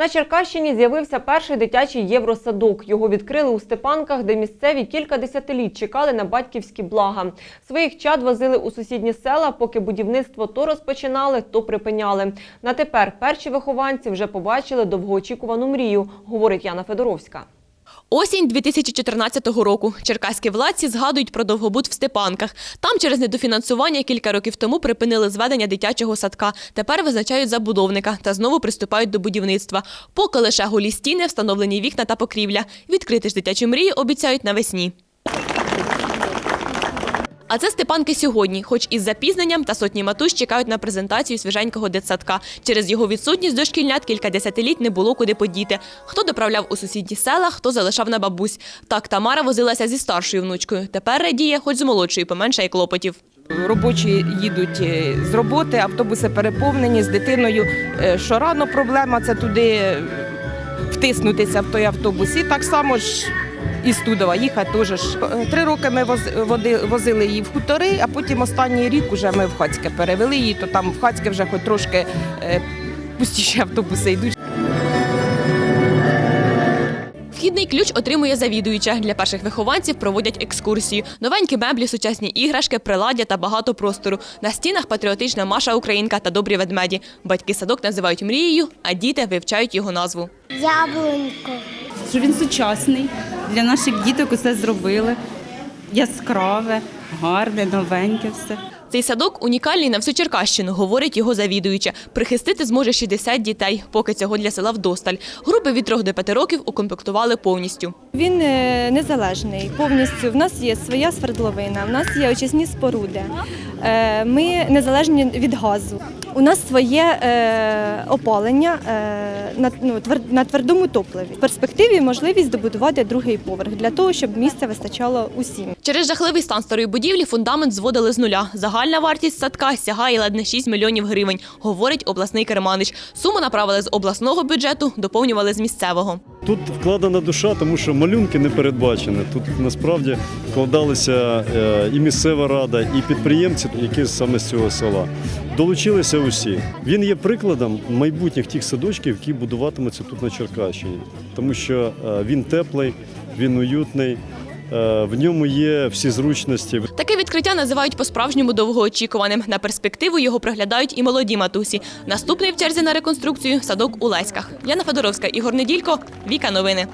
На Черкащині з'явився перший дитячий євросадок. Його відкрили у Степанках, де місцеві кілька десятиліть чекали на батьківські блага. Своїх чад возили у сусідні села, поки будівництво то розпочинали, то припиняли. На тепер перші вихованці вже побачили довгоочікувану мрію, говорить Яна Федоровська. Осінь 2014 року. Черкаські владці згадують про довгобут в Степанках. Там через недофінансування кілька років тому припинили зведення дитячого садка. Тепер визначають забудовника та знову приступають до будівництва. Поки лише голі стіни, встановлені вікна та покрівля. Відкрити ж дитячу мрію обіцяють навесні. А це Степанки сьогодні, хоч із запізненням та сотні матусь чекають на презентацію свіженького дитсадка. Через його відсутність дошкільнят кілька десятиліть не було куди подіти. Хто доправляв у сусідні села, хто залишав на бабусь. Так Тамара возилася зі старшою внучкою. Тепер радіє, хоч з молодшою поменшає клопотів. Робочі їдуть е, з роботи, автобуси переповнені з дитиною. Е, Що рано проблема це туди е, втиснутися в той автобус. І так само ж із Тудова їхати теж. Е, Три роки ми воз- возили її в хутори, а потім останній рік уже ми в Хацьке перевели її, то там в Хацьке вже хоч трошки е, пустіші автобуси йдуть. Вхідний ключ отримує завідуюча. Для перших вихованців проводять екскурсію. Новенькі меблі, сучасні іграшки, приладдя та багато простору. На стінах патріотична Маша Українка та добрі ведмеді. Батьки садок називають мрією, а діти вивчають його назву. Яблунько. що він сучасний. Для наших діток усе зробили. Яскраве, гарне, новеньке все. Цей садок унікальний на всю Черкащину, говорить його завідуюча. Прихистити зможе 60 дітей, поки цього для села вдосталь. Групи від 3 до 5 років укомплектували повністю. Він е, незалежний. Повністю в нас є своя свердловина, в нас є очисні споруди. Е, Ми незалежні від газу. У нас своє е, опалення е, на, ну, твер- на твердому топливі. В перспективі можливість добудувати другий поверх для того, щоб місця вистачало усім. Через жахливий стан старої будівлі фундамент зводили з нуля. Загальна вартість садка сягає ледь не 6 мільйонів гривень, говорить обласний керманич. Суму направили з обласного бюджету, доповнювали з місцевого. Тут вкладена душа, тому що малюнки не передбачені. Тут насправді вкладалися е, і місцева рада, і підприємці, які саме з цього села. Долучилися усі. Він є прикладом майбутніх тих садочків, які будуватимуться тут на Черкащині, тому що е, він теплий, він уютний, е, в ньому є всі зручності. Таке відкриття називають по-справжньому довгоочікуваним. На перспективу його приглядають і молоді матусі. Наступний в черзі на реконструкцію садок у Леськах. Яна Федоровська, Ігор Неділько, Віка Новини.